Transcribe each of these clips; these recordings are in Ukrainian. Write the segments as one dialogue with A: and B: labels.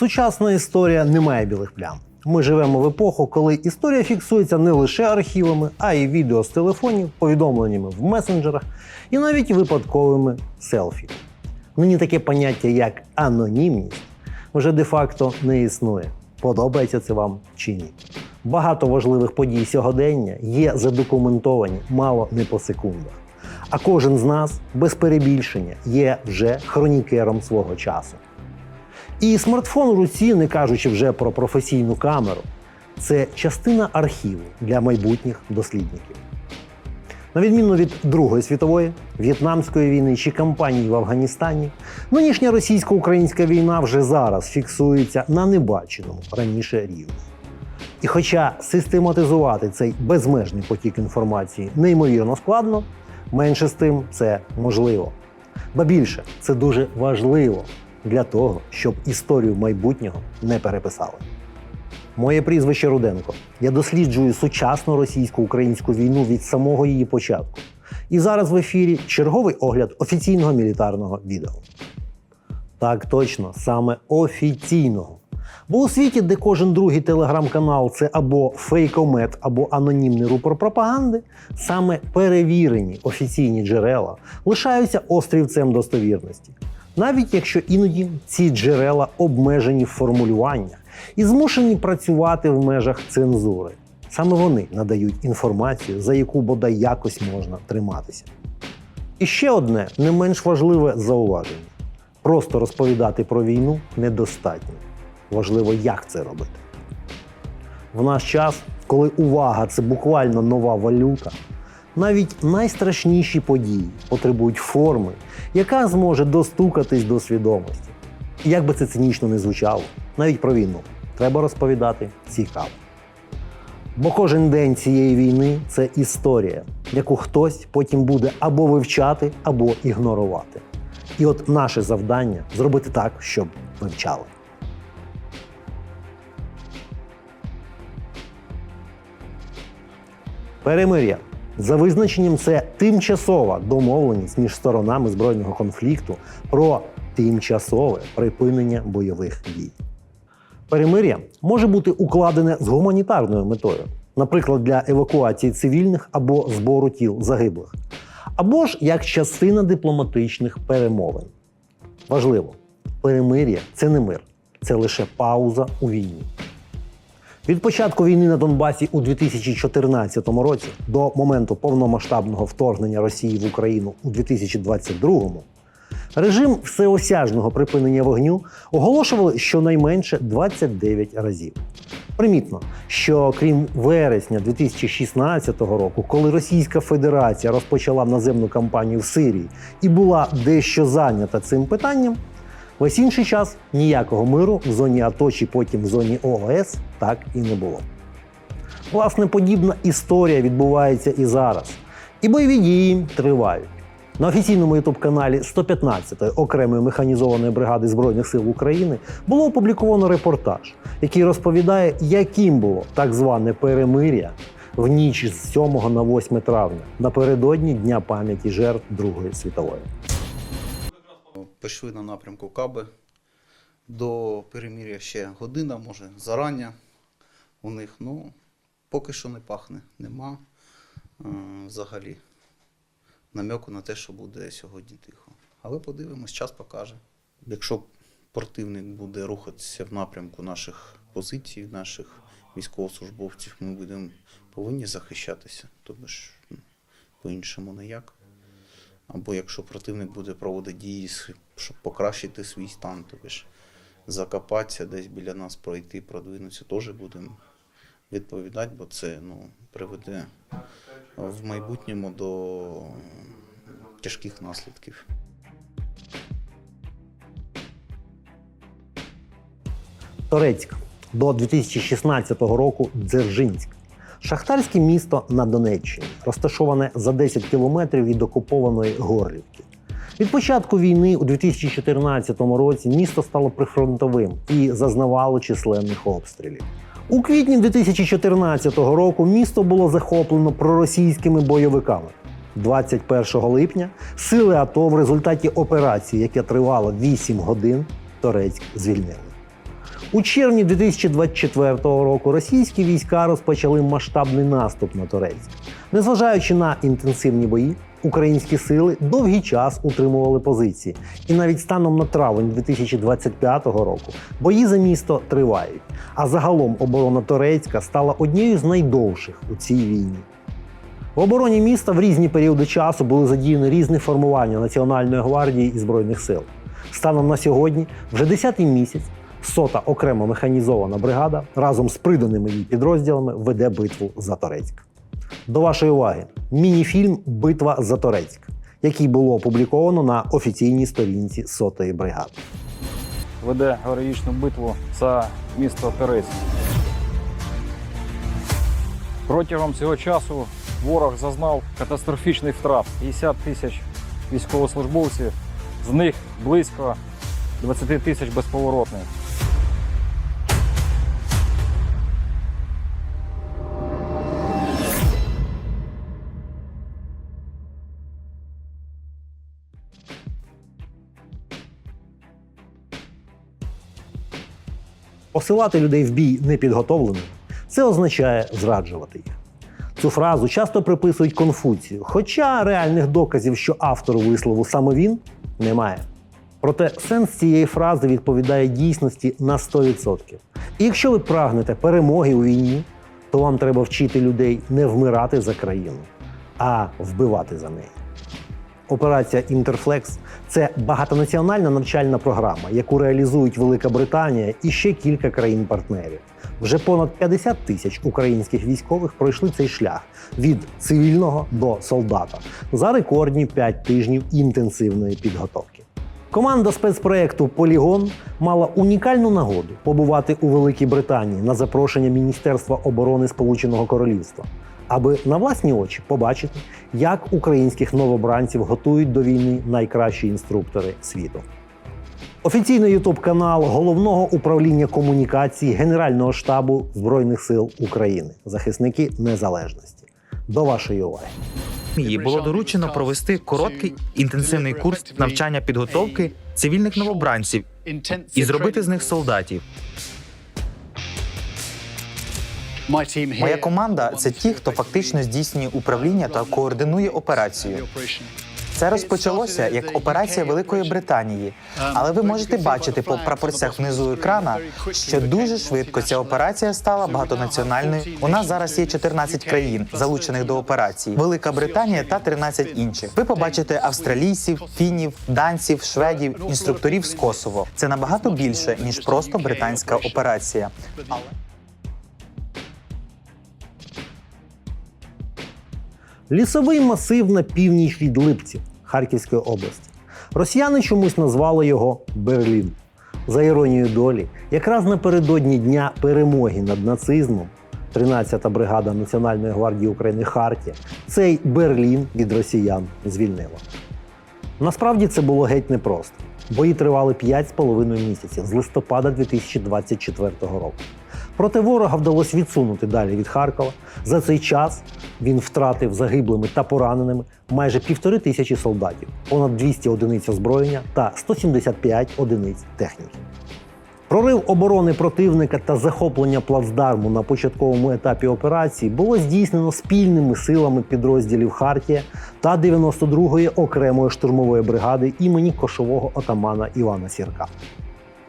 A: Сучасна історія не має білих плям. Ми живемо в епоху, коли історія фіксується не лише архівами, а й відео з телефонів, повідомленнями в месенджерах і навіть випадковими селфі. Нині таке поняття, як анонімність, вже де-факто не існує. Подобається це вам чи ні? Багато важливих подій сьогодення є задокументовані мало не по секундах. А кожен з нас без перебільшення є вже хронікером свого часу. І смартфон у руці, не кажучи вже про професійну камеру, це частина архіву для майбутніх дослідників. На відміну від Другої світової, В'єтнамської війни чи кампанії в Афганістані, нинішня російсько-українська війна вже зараз фіксується на небаченому раніше рівні. І хоча систематизувати цей безмежний потік інформації неймовірно складно, менше з тим це можливо. Ба більше, це дуже важливо для того, щоб історію майбутнього не переписали. Моє прізвище Руденко. Я досліджую сучасну російсько-українську війну від самого її початку. І зараз в ефірі черговий огляд офіційного мілітарного відео. Так точно, саме офіційного. Бо у світі, де кожен другий телеграм-канал це або фейкомет, або анонімний рупор пропаганди, саме перевірені офіційні джерела лишаються острівцем достовірності. Навіть якщо іноді ці джерела обмежені в формулюваннях і змушені працювати в межах цензури. Саме вони надають інформацію, за яку бодай якось можна триматися. І ще одне не менш важливе зауваження: просто розповідати про війну недостатньо. Важливо, як це робити. В наш час, коли увага це буквально нова валюта, навіть найстрашніші події потребують форми, яка зможе достукатись до свідомості. І як би це цинічно не звучало, навіть про війну треба розповідати цікаво. Бо кожен день цієї війни це історія, яку хтось потім буде або вивчати, або ігнорувати. І от наше завдання зробити так, щоб вивчали. Перемир'я. За визначенням, це тимчасова домовленість між сторонами збройного конфлікту про тимчасове припинення бойових дій. Перемир'я може бути укладене з гуманітарною метою, наприклад, для евакуації цивільних або збору тіл загиблих, або ж як частина дипломатичних перемовин. Важливо, перемир'я це не мир, це лише пауза у війні. Від початку війни на Донбасі у 2014 році до моменту повномасштабного вторгнення Росії в Україну у 2022 режим всеосяжного припинення вогню оголошували щонайменше 29 разів. Примітно, що крім вересня 2016 року, коли Російська Федерація розпочала наземну кампанію в Сирії і була дещо зайнята цим питанням, Весь інший час ніякого миру в зоні АТО чи потім в зоні ООС так і не було. Власне, подібна історія відбувається і зараз. І бойові дії тривають. На офіційному ютуб-каналі 115-ї окремої механізованої бригади Збройних сил України було опубліковано репортаж, який розповідає, яким було так зване перемир'я в ніч з 7 на 8 травня напередодні Дня пам'яті жертв Другої світової.
B: Пішли на напрямку Каби. До перемір'я ще година, може зарання у них. Ну, поки що не пахне. Нема е, взагалі намеку на те, що буде сьогодні тихо. Але подивимось, час покаже. Якщо противник буде рухатися в напрямку наших позицій, наших військовослужбовців, ми будемо повинні захищатися. Тобто ж ну, по-іншому ніяк. Або якщо противник буде проводити дії, щоб покращити свій стан, тобто ж закопатися, десь біля нас пройти, продвинутися, теж будемо відповідати, бо це ну, приведе в майбутньому до тяжких наслідків.
A: Торецьк до 2016 року Дзержинськ. Шахтарське місто на Донеччині, розташоване за 10 кілометрів від окупованої Горлівки. Від початку війни у 2014 році місто стало прифронтовим і зазнавало численних обстрілів. У квітні 2014 року місто було захоплено проросійськими бойовиками. 21 липня сили АТО в результаті операції, яка тривала 8 годин, Торецьк звільнили. У червні 2024 року російські війська розпочали масштабний наступ на Торецьк. Незважаючи на інтенсивні бої, українські сили довгий час утримували позиції, і навіть станом на травень 2025 року бої за місто тривають. А загалом оборона Торецька стала однією з найдовших у цій війні. В обороні міста в різні періоди часу були задіяні різні формування Національної гвардії і Збройних сил. Станом на сьогодні, вже 10-й місяць, сота окремо механізована бригада разом з приданими їй підрозділами веде битву за Торецьк. До вашої уваги, мініфільм Битва за Торецьк, який було опубліковано на офіційній сторінці сотої бригади.
C: веде героїчну битву за місто Терецьк. Протягом цього часу ворог зазнав катастрофічних втрат 50 тисяч військовослужбовців, з них близько 20 тисяч безповоротних.
A: Посилати людей в бій непідготовленими це означає зраджувати їх. Цю фразу часто приписують Конфуцію, хоча реальних доказів, що автору вислову саме він, немає. Проте сенс цієї фрази відповідає дійсності на 100%. І якщо ви прагнете перемоги у війні, то вам треба вчити людей не вмирати за країну, а вбивати за неї. Операція Інтерфлекс це багатонаціональна навчальна програма, яку реалізують Велика Британія і ще кілька країн-партнерів. Вже понад 50 тисяч українських військових пройшли цей шлях від цивільного до солдата за рекордні 5 тижнів інтенсивної підготовки. Команда спецпроекту Полігон мала унікальну нагоду побувати у Великій Британії на запрошення Міністерства оборони Сполученого Королівства, аби на власні очі побачити, як українських новобранців готують до війни найкращі інструктори світу. Офіційний ютуб канал головного управління комунікації Генерального штабу Збройних сил України, захисники незалежності. До вашої уваги.
D: Їй було доручено провести короткий інтенсивний курс навчання підготовки цивільних новобранців і зробити з них солдатів. Моя команда це ті, хто фактично здійснює управління та координує операцію. Це розпочалося як операція Великої Британії, але ви можете бачити по прапорцях внизу екрана, що дуже швидко ця операція стала багатонаціональною. У нас зараз є 14 країн, залучених до операції: Велика Британія та 13 інших. Ви побачите австралійців, фінів, данців, шведів, інструкторів з Косово. Це набагато більше ніж просто британська операція.
A: Лісовий масив на північ від Липців Харківської області. Росіяни чомусь назвали його Берлін. За іронією долі, якраз напередодні дня перемоги над нацизмом, 13-та бригада Національної гвардії України Хартія, цей Берлін від росіян звільнила. Насправді це було геть непросто. Бої тривали 5,5 місяців з листопада 2024 року. Проте ворога вдалося відсунути далі від Харкова. За цей час він втратив загиблими та пораненими майже півтори тисячі солдатів, понад 200 одиниць озброєння та 175 одиниць техніки. Прорив оборони противника та захоплення плацдарму на початковому етапі операції було здійснено спільними силами підрозділів Хартія та 92-ї окремої штурмової бригади імені кошового отамана Івана Сірка.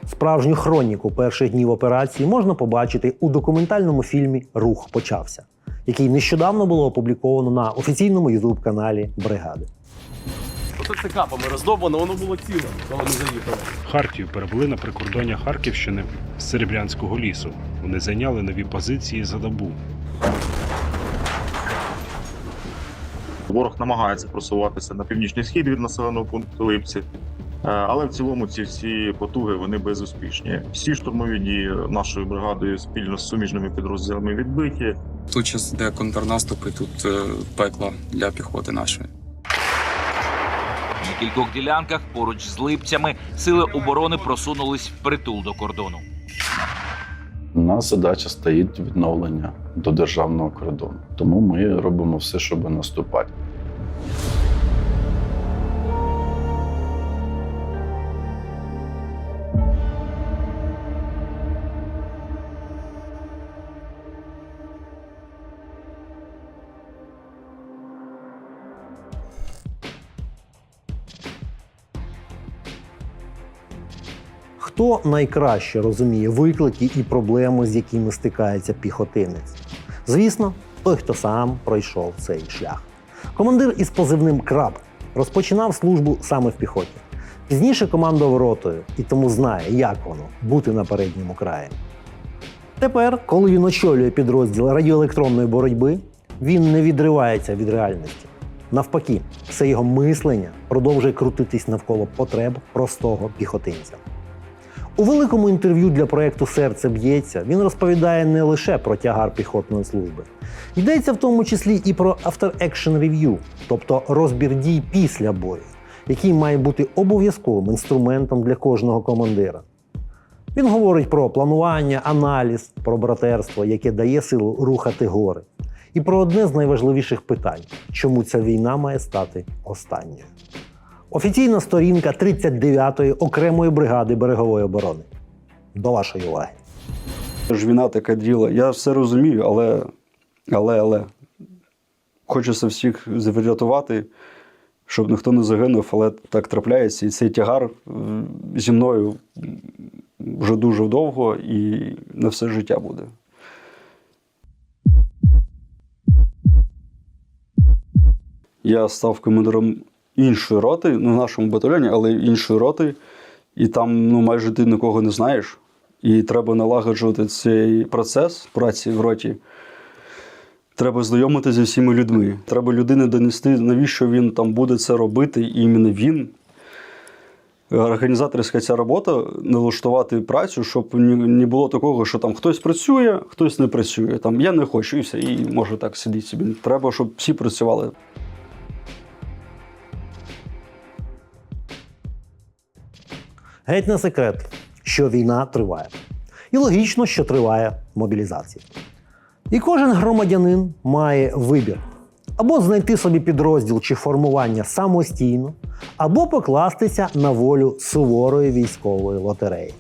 A: Справжню хроніку перших днів операції можна побачити у документальному фільмі Рух почався, який нещодавно було опубліковано на офіційному ютуб-каналі бригади.
E: Ото це капами роздобано, воно було ціле, коли ми заїхали.
F: Хартію перевели на прикордоння Харківщини з Серебрянського лісу. Вони зайняли нові позиції за добу.
G: Ворог намагається просуватися на північний схід від населеного пункту Липці. Е, Але в цілому ці всі потуги вони безуспішні. Всі штурмові дії нашою бригадою спільно з суміжними підрозділами відбиті.
H: Тут час де контрнаступ і тут пекло для піхоти нашої.
I: На кількох ділянках поруч з липцями сили оборони просунулись впритул до кордону.
J: У нас задача стоїть відновлення до державного кордону. Тому ми робимо все, щоб наступати.
A: Хто найкраще розуміє виклики і проблеми, з якими стикається піхотинець? Звісно, той, хто сам пройшов цей шлях. Командир із позивним Краб розпочинав службу саме в піхоті. Пізніше командував ротою і тому знає, як воно бути на передньому краї. Тепер, коли він очолює підрозділ радіоелектронної боротьби, він не відривається від реальності. Навпаки, все його мислення продовжує крутитись навколо потреб простого піхотинця. У великому інтерв'ю для проєкту Серце б'ється він розповідає не лише про тягар піхотної служби. Йдеться в тому числі і про After Action Review, тобто розбір дій після бою, який має бути обов'язковим інструментом для кожного командира. Він говорить про планування, аналіз, про братерство, яке дає силу рухати гори, і про одне з найважливіших питань, чому ця війна має стати останньою. Офіційна сторінка 39-ї окремої бригади берегової оборони. До вашої уваги.
K: Війна така діла. Я все розумію, але, але, але хочеться всіх врятувати, щоб ніхто не загинув, але так трапляється. І цей тягар зі мною вже дуже довго і на все життя буде. Я став командиром іншої роти, ну, в нашому батальйоні, але іншої роти. І там ну, майже ти нікого не знаєш. І треба налагоджувати цей процес праці в роті. Треба знайомитися зі всіма людьми. Треба людині донести, навіщо він там буде це робити, і іменно він. Організаторська ця робота налаштувати працю, щоб не було такого, що там хтось працює, хтось не працює. Там я не хочу і все, і може так сидіти собі. Треба, щоб всі працювали.
A: Геть не секрет, що війна триває. І логічно, що триває мобілізація. І кожен громадянин має вибір: або знайти собі підрозділ чи формування самостійно, або покластися на волю суворої військової лотереї.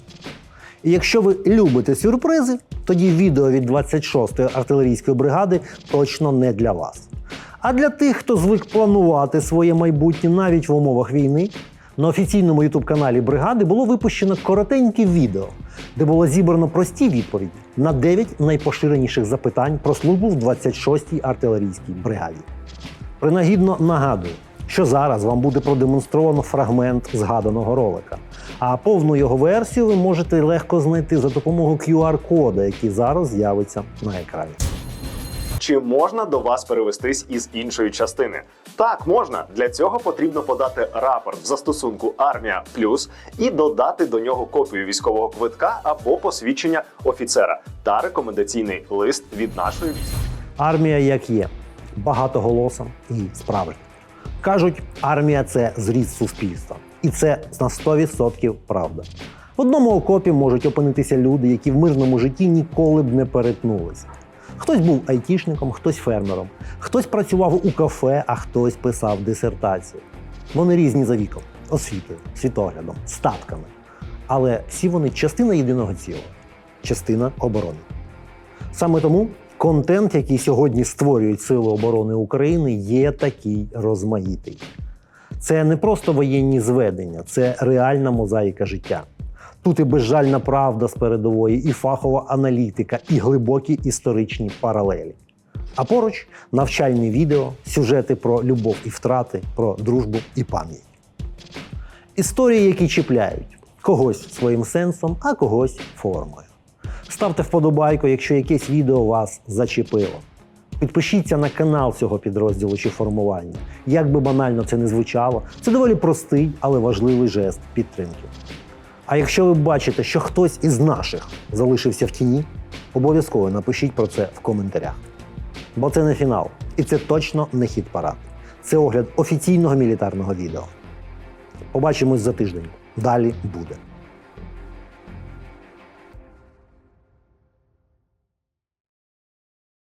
A: І якщо ви любите сюрпризи, тоді відео від 26-ї артилерійської бригади точно не для вас. А для тих, хто звик планувати своє майбутнє навіть в умовах війни, на офіційному ютуб-каналі бригади було випущено коротеньке відео, де було зібрано прості відповіді на 9 найпоширеніших запитань про службу в 26-й артилерійській бригаді. Принагідно нагадую, що зараз вам буде продемонстровано фрагмент згаданого ролика. А повну його версію ви можете легко знайти за допомогою QR-кода, який зараз з'явиться на екрані.
L: Чи можна до вас перевестись із іншої частини? Так, можна. Для цього потрібно подати рапорт в застосунку Армія Плюс і додати до нього копію військового квитка або посвідчення офіцера та рекомендаційний лист від нашої військової.
A: Армія як є, багатоголоса і справжня. Кажуть, армія це зріст суспільства. І це на 100% правда. В одному окопі можуть опинитися люди, які в мирному житті ніколи б не перетнулися. Хтось був айтішником, хтось фермером, хтось працював у кафе, а хтось писав дисертацію. Вони різні за віком, освітою, світоглядом, статками. Але всі вони частина єдиного цілого, частина оборони. Саме тому контент, який сьогодні створюють Сили оборони України, є такий розмаїтий. Це не просто воєнні зведення, це реальна мозаїка життя. Тут і безжальна правда з передової, і фахова аналітика, і глибокі історичні паралелі. А поруч навчальні відео, сюжети про любов і втрати, про дружбу і пам'ять. Історії, які чіпляють когось своїм сенсом, а когось формою. Ставте вподобайку, якщо якесь відео вас зачепило. Підпишіться на канал цього підрозділу чи формування. Як би банально це не звучало, це доволі простий, але важливий жест підтримки. А якщо ви бачите, що хтось із наших залишився в тіні, обов'язково напишіть про це в коментарях. Бо це не фінал, і це точно не хід парад. Це огляд офіційного мілітарного відео. Побачимось за тиждень. Далі буде.